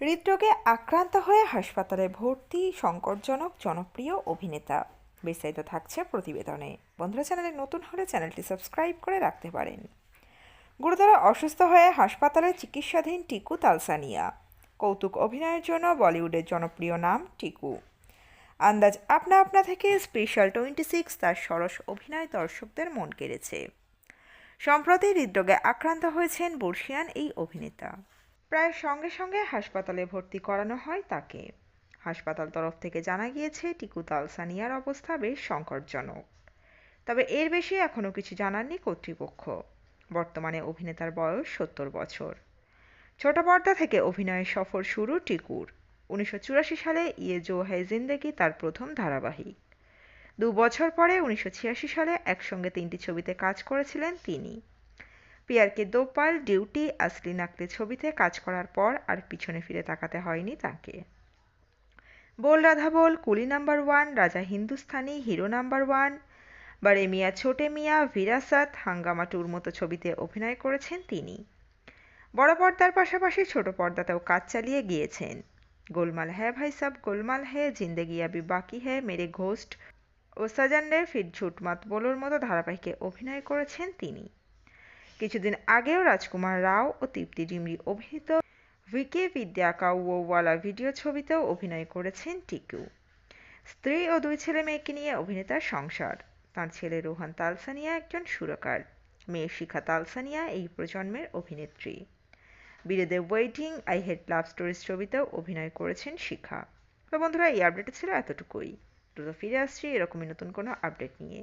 হৃদরোগে আক্রান্ত হয়ে হাসপাতালে ভর্তি সংকটজনক জনপ্রিয় অভিনেতা। বিস্তারিত থাকছে প্রতিবেদনে। বন্ধুরা, চ্যানেলে নতুন হলে চ্যানেলটি সাবস্ক্রাইব করে রাখতে পারেন। গুরুতর অসুস্থ হয়ে হাসপাতালে চিকিৎসাধীন টিকু তালসানিয়া। কৌতুক অভিনয়ের জন্য বলিউডের জনপ্রিয় নাম টিকু। আন্দাজ আপনা আপনা থেকে স্পেশাল টোয়েন্টি সিক্স তার সরস অভিনয় দর্শকদের মন কেড়েছে। সম্প্রতি হৃদরোগে আক্রান্ত হয়েছেন বর্ষিয়ান এই অভিনেতা। প্রায় সঙ্গে সঙ্গে হাসপাতালে ভর্তি করানো হয় তাকে। হাসপাতাল তরফ থেকে জানা গিয়েছে টিকু তালসানিয়ার অবস্থা বেশ সংকটজনক। তবে এর বেশি এখনও কিছু জানাননি কর্তৃপক্ষ। বর্তমানে অভিনেতার বয়স সত্তর বছর। ছোট পর্দা থেকে অভিনয়ের সফর শুরু টিকুর। উনিশশো চুরাশি সালে ইয়ে জো হ্যায় জিন্দেগি তার প্রথম ধারাবাহিক। দু বছর পরে উনিশশো ছিয়াশি সালে একসঙ্গে তিনটি ছবিতে কাজ করেছিলেন তিনি। পিয়ারকে দোপাল, ডিউটি আসলি নাকলে ছবিতে কাজ করার পর আর পিছনে ফিরে তাকাতে হয়নি তাকে। Bol Radha Bol, Coolie number one, Raja Hindustani hero number one বারে মিয়া ছোটে মিয়া ভিরাসাত হাঙ্গামা টুর মতো ছবিতে অভিনয় করেছেন তিনি। বড় পর্দার পাশাপাশি ছোট পর্দাতেও কাজ চালিয়ে গিয়েছেন। গোলমাল হ্যাঁ ভাই সাব, গোলমাল হ্যাঁ জিন্দেগি আবি বাকি হ্যাঁ মেরে ঘোস্ট ও সাজান্ডের ফির ঝুটমাত বোলোর মতো ধারাবাহিকে অভিনয় করেছেন তিনি। কিছুদিন আগেও রাজকুমার রাও ও তৃপ্তি ডিমরি অভিনীত ভিকে বিদ্যা কাউওয়ালা ভিডিও ছবিতেও অভিনয় করেছেন টিকু। স্ত্রী ও দুই ছেলে মেয়েকে নিয়ে অভিনেতার সংসার। তার ছেলে রোহান তালসানিয়া একজন সুরকার। মেয়ে শিখা তালসানিয়া এই প্রজন্মের অভিনেত্রী। বিরেদে waiting I hate love stories ছবিতেও অভিনয় করেছেন শিখা। তো বন্ধুরা, এই আপডেটটা ছিল এতটুকুই। দ্রুত ফিরে আসছি এরকমই নতুন কোনো আপডেট নিয়ে।